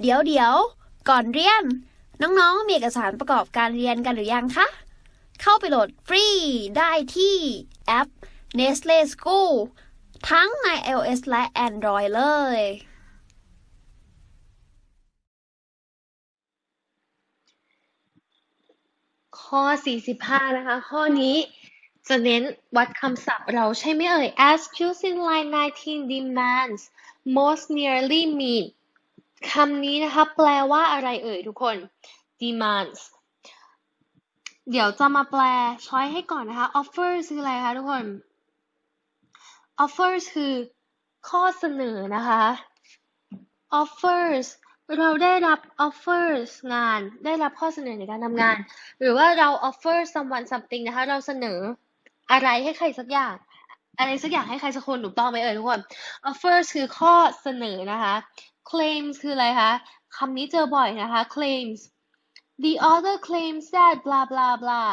เดี๋ยวเดี๋ยวก่อนเรียน น้องๆ มีเอกสารประกอบการเรียนกันหรือยังคะ เข้าไปโหลดฟรีได้ที่แอป Nestle School ทั้งใน iOS และ Android เลย ข้อ 45 นะคะ ข้อนี้จะเน้นวัดคำศัพท์เราใช่ไหมเอ่ย as used in line 19 demands most nearly mean คำนี้นะคะแปลว่าอะไรเอ่ยทุกคน demands เดี๋ยวจะมาแปลช้อยให้ก่อนนะคะ offers คืออะไรคะทุกคน offers คือข้อเสนอนะคะ offers เราได้รับ offers งาน ได้รับข้อเสนอในการทำงาน หรือว่าเรา offer someone something นะคะ เราเสนออะไรให้ใครสักอย่าง อะไรสักอย่างให้ใครสักคนถูกต้องไหมเอ่ยทุกคน offers คือข้อเสนอนะคะ claims คืออะไรคะคำนี้เจอบ่อยนะคะ claims the author claims that blah blah blah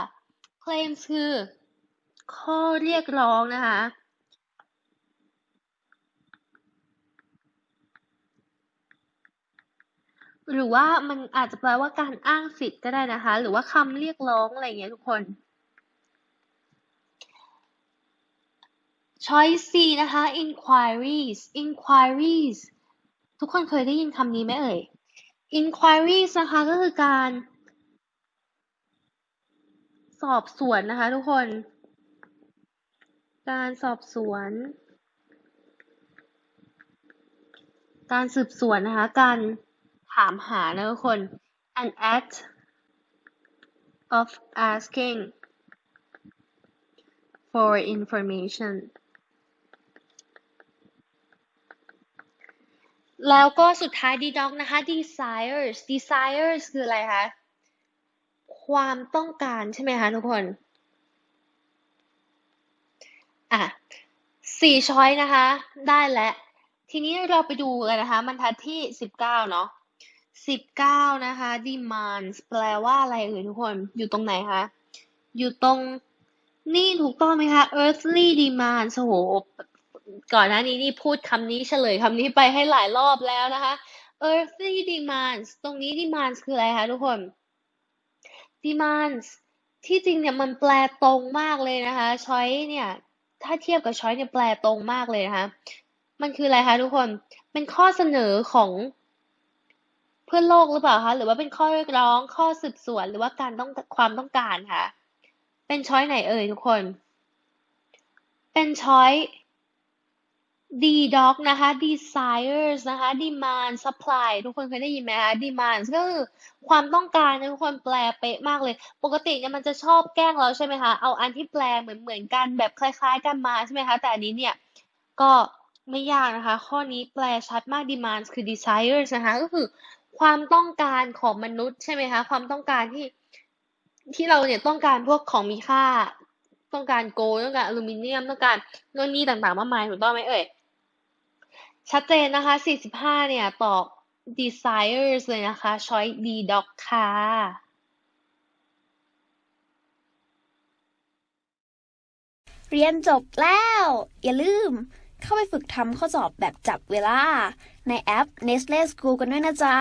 claims คือ ข้อเรียกร้องนะคะ หรือว่ามันอาจจะแปลว่าการอ้างสิทธิ์ก็ได้นะคะ หรือว่าคำเรียกร้องอะไรอย่างเงี้ยทุกคน Choice C นะคะ inquiries inquiries ทุกคนเคยได้ยินคำนี้ไหมเอ่ย inquiries นะคะก็คือการสอบสวนนะคะทุกคน การสอบสวน การสืบสวนนะคะ การถามหานะทุกคน an act of asking for information แล้วก็สุดท้าย deduct นะคะ desires desires คืออะไรคะ ความต้องการใช่ไหมคะทุกคน อะสี่ช้อยนะคะ ได้แล้ว ทีนี้เราไปดูกันนะคะบรรทัดที่สิบเก้าเนาะสิบเก้านะคะ demands แปลว่าอะไรเอ่ยทุกคน อยู่ตรงไหนคะ อยู่ตรงนี่ถูกต้องไหมคะ earthly demands โอ้โห ก่อนหน้านี้นี่พูดคำนี้เฉลยคำนี้ไปให้หลายรอบแล้วนะคะ earthly demands ตรงนี้ demands คืออะไรคะทุกคน demands ที่จริงเนี่ยมันแปลตรงมากเลยนะคะ ช้อยเนี่ย ถ้าเทียบกับช้อยเนี่ยแปลตรงมากเลยนะคะ มันคืออะไรคะทุกคน เป็นข้อเสนอของเพื่อนโลกหรือเปล่าคะ หรือว่าเป็นข้อเรียกร้อง ข้อสืบสวน หรือว่าการต้องความต้องการคะ เป็นช้อยไหนเอ่ยทุกคน เป็นช้อย D doc นะคะ desires นะคะ demand supply ทุกคนเคยได้ยินไหมคะ demand ก็คือความต้องการนะทุกคนแปลเป๊ะมากเลย ปกติเนี่ยมันจะชอบแกล้งเราใช่ไหมคะ เอาอันที่แปลเหมือนเหมือนกันแบบคล้าย ๆ กันมาใช่ไหมคะ แต่อันนี้เนี่ย ก็ไม่ยากนะคะ ข้อนี้แปลชัดมาก demand คือ desires นะคะ ก็คือความต้องการของมนุษย์ใช่ไหมคะ ความต้องการที่ที่เราเนี่ยต้องการพวกของมีค่า ต้องการโกลต้องการอลูมิเนียม ต้องการโน่นนี่ต่างๆ มากมายถูกต้องไหมเอ่ย ชัดเจนนะคะ 45 เนี่ย ตอบ desires เลยนะคะ ช้อย D doc ค่ะเรียนจบแล้ว อย่าลืม เข้าไปฝึกทำข้อสอบแบบจับเวลา ในแอป Nestle School กันด้วยนะจ๊ะ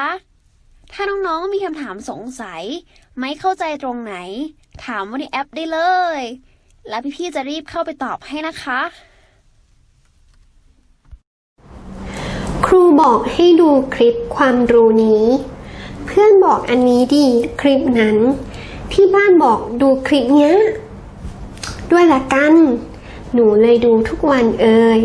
ถ้าน้องๆมีคำถามสงสัย ไม่เข้าใจตรงไหน ถามว่าในแอปได้เลย แล้วพี่ๆจะรีบเข้าไปตอบให้นะคะ ครูบอกให้ดูคลิปความรู้นี้ เพื่อนบอกอันนี้ดีคลิปนั้น ที่บ้านบอกดูคลิปเนี้ย ด้วยละกัน หนูเลยดูทุกวันเอ่ย